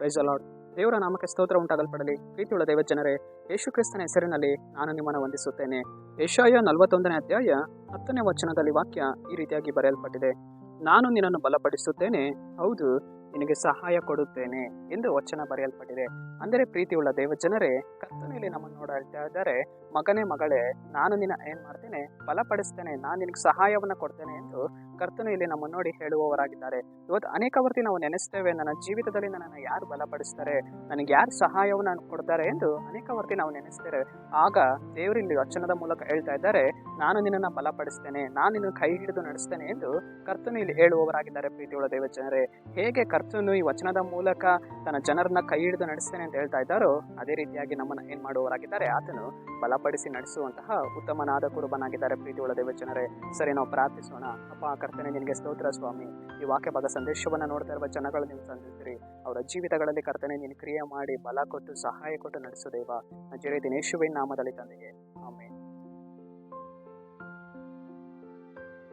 Price ಅಲಾಡ್ ದೇವರ ನಾಮಕ್ಕೆ ಸ್ತೋತ್ರ ಉಂಟಾಗಲ್ಪಡಲಿ. ಪ್ರೀತಿಯುಳ್ಳ ದೇವ ಜನರೇ ಯೇಸು ಕ್ರಿಸ್ತನ ಹೆಸರಿನಲ್ಲಿ ನಾನು ನಿಮ್ಮನ್ನು ವಂದಿಸುತ್ತೇನೆ. ಏಷಾಯ ನಲವತ್ತೊಂದನೇ ಅಧ್ಯಾಯ ಹತ್ತನೇ ವಚನದಲ್ಲಿ ವಾಕ್ಯ ಈ ರೀತಿಯಾಗಿ ಬರೆಯಲ್ಪಟ್ಟಿದೆ. ನಾನು ನಿನ್ನನ್ನು ಬಲಪಡಿಸುತ್ತೇನೆ. ಹೌದು ನಿನಗೆ ಸಹಾಯ ಕೊಡುತ್ತೇನೆ ಎಂದು ವಚನ ಬರೆಯಲ್ಪಟ್ಟಿದೆ. ಅಂದರೆ ಪ್ರೀತಿಯುಳ್ಳ ದೇವ ಜನರೇ ಕರ್ತನಲ್ಲಿ ನಮ್ಮನ್ನು ಹೇಳ್ತಾ ಇದ್ದಾರೆ. ಮಗನೇ ಮಗಳೇ, ನಾನು ನಿನ್ನ ಏನ್ ಮಾಡ್ತೇನೆ? ಬಲಪಡಿಸ್ತೇನೆ. ನಾನು ನಿನಗೆ ಸಹಾಯವನ್ನು ಕೊಡ್ತೇನೆ ಎಂದು ಕರ್ತನು ಇಲ್ಲಿ ನಮ್ಮನ್ನು ನೋಡಿ ಹೇಳುವವರಾಗಿದ್ದಾರೆ. ಇವತ್ತು ಅನೇಕ ವರ್ತಿ ನಾವು ನೆನೆಸ್ತೇವೆ. ನನ್ನ ಜೀವಿತದಲ್ಲಿ ನನ್ನನ್ನು ಯಾರು ಬಲಪಡಿಸ್ತಾರೆ? ನನಗೆ ಯಾರು ಸಹಾಯವನ್ನು ಕೊಡ್ತಾರೆ ಎಂದು ಅನೇಕ ವರ್ತಿ ನಾವು ನೆನೆಸ್ತೇವೆ. ಆಗ ದೇವರು ಇಲ್ಲಿ ವಚನದ ಮೂಲಕ ಹೇಳ್ತಾ ಇದ್ದಾರೆ, ನಾನು ನಿನ್ನನ್ನು ಬಲಪಡಿಸ್ತೇನೆ. ನಾನು ನಿನ್ನ ಕೈ ಹಿಡಿದು ನಡೆಸ್ತೇನೆ ಎಂದು ಕರ್ತನು ಇಲ್ಲಿ ಹೇಳುವವರಾಗಿದ್ದಾರೆ ಪ್ರೀತಿಯುಳ್ಳ ದೇವ ಜನರೇ. ಹೇಗೆ ಕರ್ತನು ಈ ವಚನದ ಮೂಲಕ ತನ್ನ ಜನರನ್ನ ಕೈ ಹಿಡಿದು ನಡೆಸ್ತೇನೆ ಅಂತ ಹೇಳ್ತಾ ಇದ್ದಾರೋ, ಅದೇ ರೀತಿಯಾಗಿ ನಮ್ಮನ್ನ ಏನ್ ಮಾಡುವವರಾಗಿದ್ದಾರೆ, ಆತನು ಬಲಪಡಿಸಿ ನಡೆಸುವಂತಹ ಉತ್ತಮನಾದ ಕುರುಬನಾಗಿದ್ದಾರೆ ಪ್ರೀತಿಯುಳ್ಳ ದೇವ ಜನರೇ ಸರಿ, ನಾವು ಪ್ರಾರ್ಥಿಸೋಣ. ಅಪ್ಪ, ಕರ್ತನೆ, ನಿನಗೆ ಸ್ತೋತ್ರ ಸ್ವಾಮಿ. ಈ ವಾಕ್ಯ ಭಾಗ ಸಂದೇಶವನ್ನ ನೋಡ್ತಾ ಇರುವ ಜನಗಳು ನೀವು ಸಂಧಿಸ್ರಿ ಅವರ ಜೀವಿತಗಳಲ್ಲಿ ಕರ್ತನೆ, ನೀನು ಕ್ರಿಯೆ ಮಾಡಿ ಬಲ ಕೊಟ್ಟು ಸಹಾಯ ಕೊಟ್ಟು ನಡೆಸು ದೇವ. ನಜರೇ ದಿನೇಶುವಿನ ನಾಮದಲ್ಲಿ ತಂದೆಗೆ.